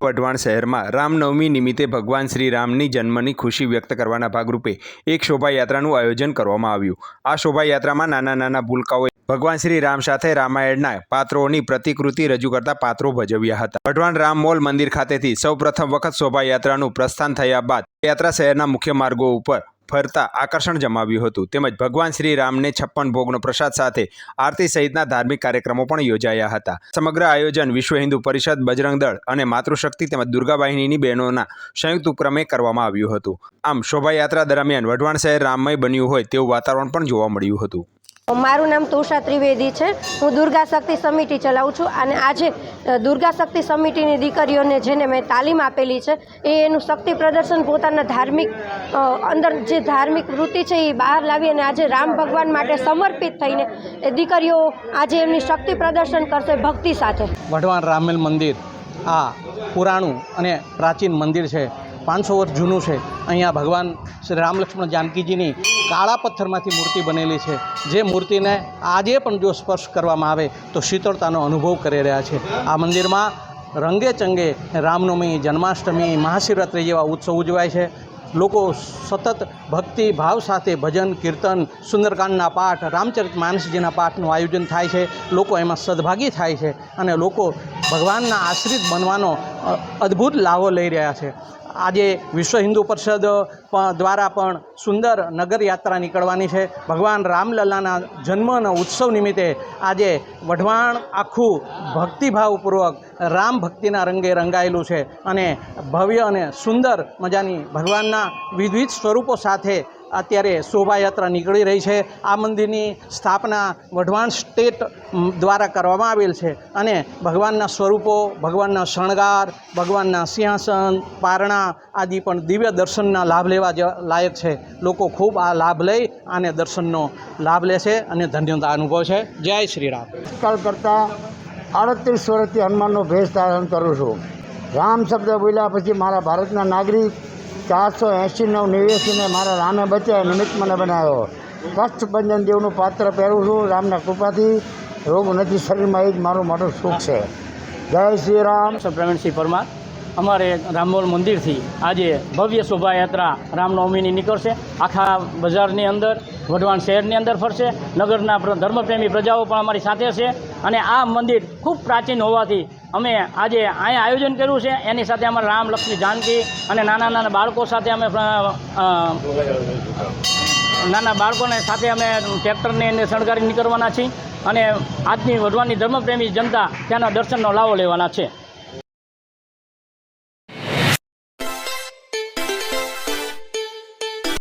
વઢવાણ શહેરમાં રામનવમી નિમિત્તે ભગવાન શ્રી રામની જન્મની ખુશી વ્યક્ત કરવાના ભાગરૂપે એક શોભાયાત્રાનું આયોજન કરવામાં આવ્યું. આ શોભાયાત્રામાં નાના નાના ભૂલકાઓએ ભગવાન શ્રી રામ સાથે રામાયણના પાત્રોની પ્રતિકૃતિ રજૂ કરતા પાત્રો ભજવ્યા હતા. વઢવાણ રામ મોલ મંદિર ખાતેથી સૌપ્રથમ વખત શોભાયાત્રાનું પ્રસ્થાન થયા બાદ યાત્રા શહેરના મુખ્ય માર્ગો ઉપર ફરતા આકર્ષણ જમાવ્યું હતું. તેમજ ભગવાન શ્રી રામને છપ્પન ભોગનો પ્રસાદ સાથે આરતી સહિતના ધાર્મિક કાર્યક્રમો પણ યોજાયા હતા. સમગ્ર આયોજન વિશ્વ હિન્દુ પરિષદ, બજરંગ દળ અને માતૃશક્તિ તેમજ દુર્ગાવાહિનીની બહેનોના સંયુક્ત ઉપક્રમે કરવામાં આવ્યું હતું. આમ શોભાયાત્રા દરમિયાન વઢવાણ શહેર રામમય બન્યું હોય તેવું વાતાવરણ પણ જોવા મળ્યું હતું. મારું નામ તોષા ત્રિવેદી છે. હું દુર્ગા શક્તિ સમિતિ ચલાવું છું અને આજે દુર્ગા શક્તિ સમિતિની દીકરીઓને જેને મેં તાલીમ આપેલી છે, એ એનું શક્તિ પ્રદર્શન પોતાના ધાર્મિક અંદર જે ધાર્મિક વૃત્તિ છે એ બહાર લાવી અને આજે રામ ભગવાન માટે સમર્પિત થઈને એ દીકરીઓ આજે એમની શક્તિ પ્રદર્શન કરશે ભક્તિ સાથે. ભગવાન રામેલ મંદિર આ પુરાણું અને પ્રાચીન મંદિર છે. પાંચસો વર્ષ જૂનું છે. અહીંયા ભગવાન શ્રી રામ લક્ષ્મણ જાનકીજીની કાળા પથ્થરમાંથી મૂર્તિ બનેલી છે. જે મૂર્તિને આજે પણ જો સ્પર્શ કરવામાં આવે તો શીતળતાનો અનુભવ કરી રહ્યા છે. આ મંદિરમાં રંગે ચંગે રામનવમી, જન્માષ્ટમી, મહાશિવરાત્રિ જેવા ઉત્સવ ઉજવાય છે. લોકો સતત ભક્તિ, ભાવ સાથે ભજન, કીર્તન, સુંદરકાંડના પાઠ, રામચરિત માનસજીના પાઠનું આયોજન થાય છે. લોકો એમાં સદભાગી થાય છે અને લોકો ભગવાનના આશ્રિત બનવાનો અદ્ભુત લાવો લઈ રહ્યા છે. આજે વિશ્વ હિન્દુ પરિષદ દ્વારા પણ સુંદર નગર યાત્રા નીકળવાની છે. ભગવાન રામલલ્લાના જન્મના ઉત્સવ નિમિત્તે આજે વઢવાણ આખું ભક્તિભાવપૂર્વક રામ ભક્તિના રંગે રંગાયેલું છે અને ભવ્ય અને સુંદર મજાની ભગવાનના વિવિધ સ્વરૂપો સાથે અત્યારે શોભાયાત્રા નીકળી રહી છે. આ મંદિરની સ્થાપના વઢવાણ સ્ટેટ દ્વારા કરવામાં આવેલ છે અને ભગવાનના સ્વરૂપો, ભગવાનના શણગાર, ભગવાનના સિંહાસન, પારણા આદિ પણ દિવ્ય દર્શનના લાભ લેવા લાયક છે. લોકો ખૂબ આ લાભ લઈ અને દર્શનનો લાભ લેશે અને ધન્યતા અનુભવ છે. જય શ્રી રામ કાલ કરતાં આડત્રીસ વર્ષથી હનુમાનનો ભેષ ધારણ કરું છું. રામ શબ્દ બોલ્યા પછી મારા ભારતના નાગરિક ચારસો એંસી નવ નેવ્યાસીને મારા રામે બચ્યા નિમિત્ત મને બનાવ્યો કષ્ટભંજન દેવનું પાત્ર પહેરું છું. રામના કૃપાથી રોગ નથી શરીરમાં એ જ મારું મોટું સુખ છે. જય શ્રી રામ પ્રવીણસિંહ પરમાર. અમારે રામોલ મંદિરથી આજે ભવ્ય શોભાયાત્રા રામનવમીની નીકળશે. આખા બજારની અંદર, વઢવાણ શહેરની અંદર ફરશે. નગરના પ્ર- ધર્મપ્રેમી પ્રજાઓ પણ અમારી સાથે છે. અને આ મંદિર ખૂબ પ્રાચીન હોવાથી અમે આજે અહીંયા આયોજન કર્યું છે. એની સાથે અમારા રામ લક્ષ્મી જાનકી અને નાના નાના બાળકો સાથે અમે નાના બાળકોને સાથે અમે ટ્રેક્ટરને એને શણગારી નીકળવાના છીએ. અને આજની વઢવાણની ધર્મપ્રેમી જનતા ત્યાંના દર્શનનો લાવો લેવાના છે.